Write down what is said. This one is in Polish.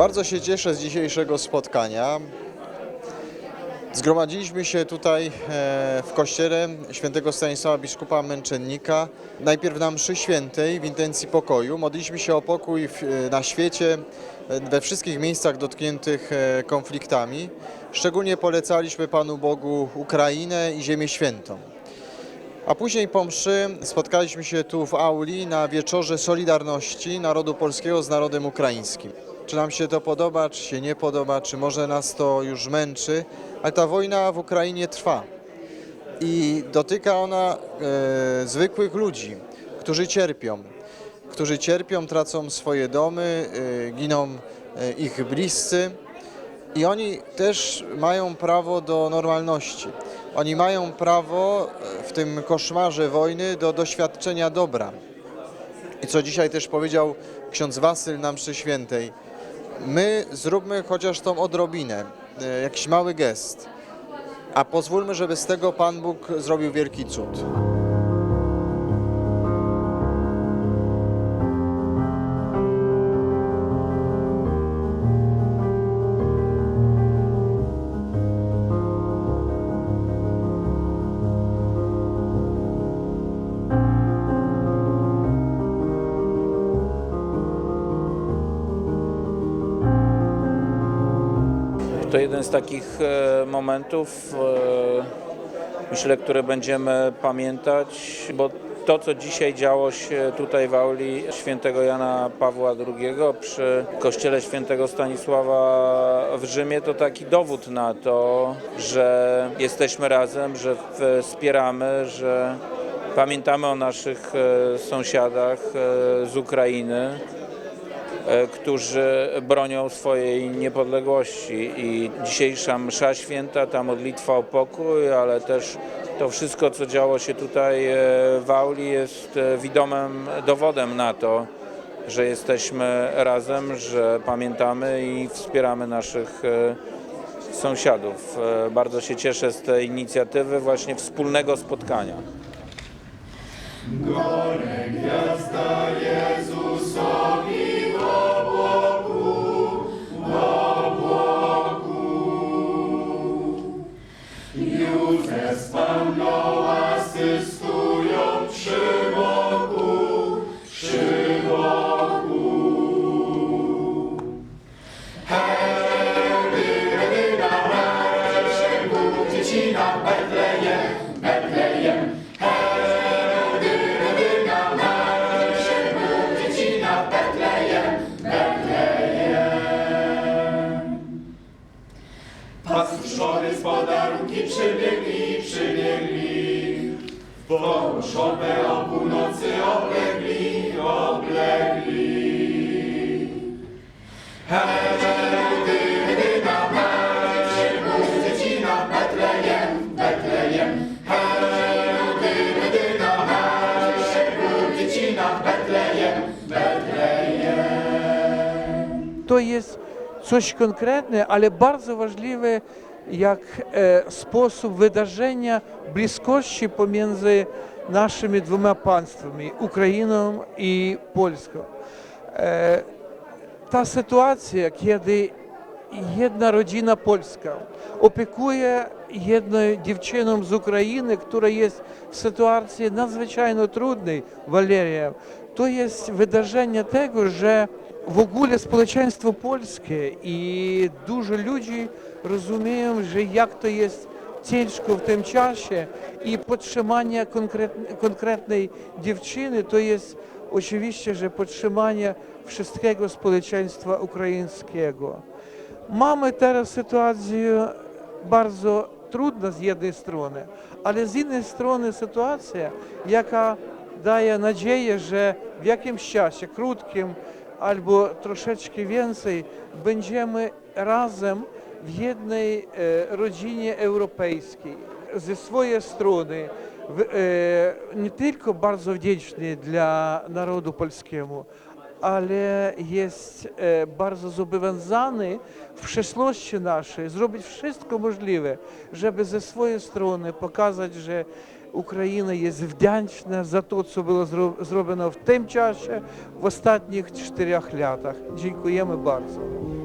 Bardzo się cieszę z dzisiejszego spotkania. Zgromadziliśmy się tutaj e, w kościele świętego Stanisława Biskupa Męczennika. Najpierw na mszy świętej w intencji pokoju. Modliliśmy się o pokój w, na świecie, e, we wszystkich miejscach dotkniętych e, konfliktami. Szczególnie polecaliśmy Panu Bogu Ukrainę i Ziemię Świętą. A później po mszy spotkaliśmy się tu w auli na wieczorze Solidarności Narodu Polskiego z Narodem Ukraińskim. Czy nam się to podoba, czy się nie podoba, czy może nas to już męczy, ale ta wojna w Ukrainie trwa i dotyka ona e, zwykłych ludzi, którzy cierpią, którzy cierpią, tracą swoje domy, e, giną e, ich bliscy. I oni też mają prawo do normalności. Oni mają prawo e, w tym koszmarze wojny do doświadczenia dobra. I co dzisiaj też powiedział ksiądz Wasyl na mszy świętej. My zróbmy chociaż tą odrobinę, e, jakiś mały gest, a pozwólmy, żeby z tego Pan Bóg zrobił wielki cud. To jeden z takich e, momentów, e, myślę, które będziemy pamiętać, bo to, co dzisiaj działo się tutaj w auli świętego Jana Pawła II przy kościele świętego Stanisława w Rzymie, to taki dowód na to, że jesteśmy razem, że wspieramy, że pamiętamy o naszych e, sąsiadach z Ukrainy którzy bronią swojej niepodległości i dzisiejsza msza święta, ta modlitwa o pokój, ale też to wszystko, co działo się tutaj e, w auli jest e, widomym dowodem na to, że jesteśmy razem, że pamiętamy i wspieramy naszych e, sąsiadów. E, Bardzo się cieszę z tej inicjatywy właśnie wspólnego spotkania. Pasterzowie z podarunki przybiegli, przybiegli. Bo szopę o północy oblegli, oblegli. Herody, Hydyna, Maryś, Bóg dziecina, Betlejem, Betlejem. Herody, Hydyna, Maryś, Bóg dziecina, Betlejem, Betlejem. To jest coś konkretne, ale bardzo ważliwe jak sposób wydarzenia bliskości pomiędzy naszymi dwoma państwami Ukrainą i Polską. Та ситуація, коли єдна родина польська опікує єдною дівчиною з України, яка є в ситуації надзвичайно трудній, Валерія, то є видаження того, що że w ogóle społeczeństwo polskie i dużo ludzi rozumieją, że jak to jest ciężko w tym czasie i podtrzymanie konkret- konkretnej dziewczyny to jest oczywiście, że podtrzymanie wszystkiego społeczeństwa ukraińskiego. Mamy teraz sytuację bardzo trudną z jednej strony, ale z innej strony sytuacja, jaka daje nadzieję, że w jakimś czasie, krótkim albo troszeczkę więcej, będziemy razem w jednej e, rodzinie europejskiej. Ze swojej strony e, nie tylko bardzo wdzięczny dla narodu polskiemu, ale jest e, bardzo zobowiązany w przyszłości naszej zrobić wszystko możliwe, żeby ze swojej strony pokazać, że Україна є вдячна за те, що було зроблено в тим часі в останніх чотирьох літах. Дякуємо дуже.